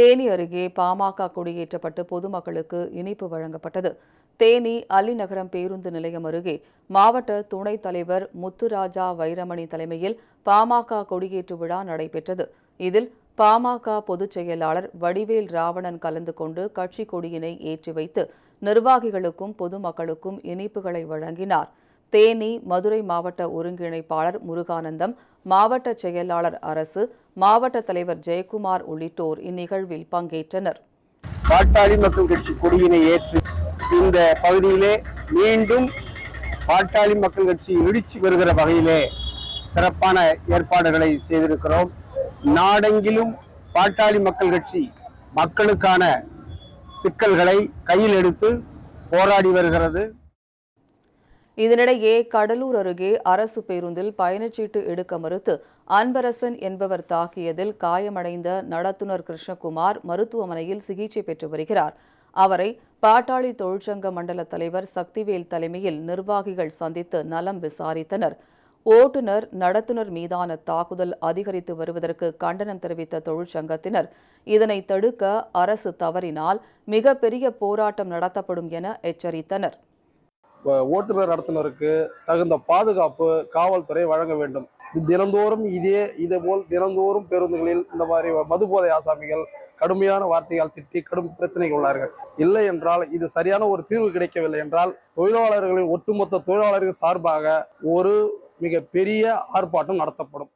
தேனி அருகே பாமக கொடியேற்றப்பட்டு பொதுமக்களுக்கு இனிப்பு வழங்கப்பட்டது. தேனி அலிநகரம் பேருந்து நிலையம் அருகே மாவட்ட துணைத் தலைவர் முத்துராஜா வைரமணி தலைமையில் பாமக கொடியேற்று விழா நடைபெற்றது. இதில் பாமக பொதுச் செயலாளர் வடிவேல் ராவணன் கலந்து கொண்டு கட்சி கொடியினை ஏற்றி வைத்து நிர்வாகிகளுக்கும் பொதுமக்களுக்கும் இனிப்புகளை வழங்கினார். தேனி மதுரை மாவட்ட ஒருங்கிணைப்பாளர் முருகானந்தம் மாவட்ட செயலாளர் அரசு மாவட்ட தலைவர் ஜெயக்குமார் உள்ளிட்டோர் இந்நிகழ்வில் பங்கேற்றனர். பாட்டாளி மக்கள் கட்சி கொடியினை ஏற்று இந்த பகுதியிலே மீண்டும் பாட்டாளி மக்கள் கட்சி இடிச்சு வருகிற வகையிலே சிறப்பான ஏற்பாடுகளை செய்திருக்கிறோம். நாடெங்கிலும் பாட்டாளி மக்கள் கட்சி மக்களுக்கான சிக்கல்களை கையில் எடுத்து போராடி வருகிறது. இதனிடையே கடலூர் அருகே அரசு பேருந்தில் பயணச்சீட்டு எடுக்க மறுத்து அன்பரசன் என்பவர் தாக்கியதில் காயமடைந்த நடத்துனர் கிருஷ்ணகுமார் மருத்துவமனையில் சிகிச்சை பெற்று வருகிறார். அவரை பாட்டாளி தொழிற்சங்க மண்டல தலைவர் சக்திவேல் தலைமையில் நிர்வாகிகள் சந்தித்து நலம் விசாரித்தனர். ஓட்டுநர் நடத்துனர் மீதான தாக்குதல் அதிகரித்து வருவதற்கு கண்டனம் தெரிவித்த தொழிற்சங்கத்தினர் இதனை தடுக்க அரசு தவறினால் மிகப்பெரிய போராட்டம் நடத்தப்படும் என எச்சரித்தனர். ஓட்டுநர் நடத்துனருக்கு தகுந்த பாதுகாப்பு காவல்துறை வழங்க வேண்டும். தினந்தோறும் இதே இதே போல் தினந்தோறும் பேருந்துகளில் இந்த மாதிரி மதுபோதை ஆசாமிகள் கடுமையான வார்த்தையால் திட்டி கடும் பிரச்சனைகள் உள்ளார்கள். இல்லை என்றால் இது சரியான ஒரு தீர்வு கிடைக்கவில்லை என்றால் தொழிலாளர்களின் ஒட்டுமொத்த தொழிலாளர்கள் சார்பாக ஒரு மிக பெரிய ஆர்ப்பாட்டம் நடத்தப்படும்.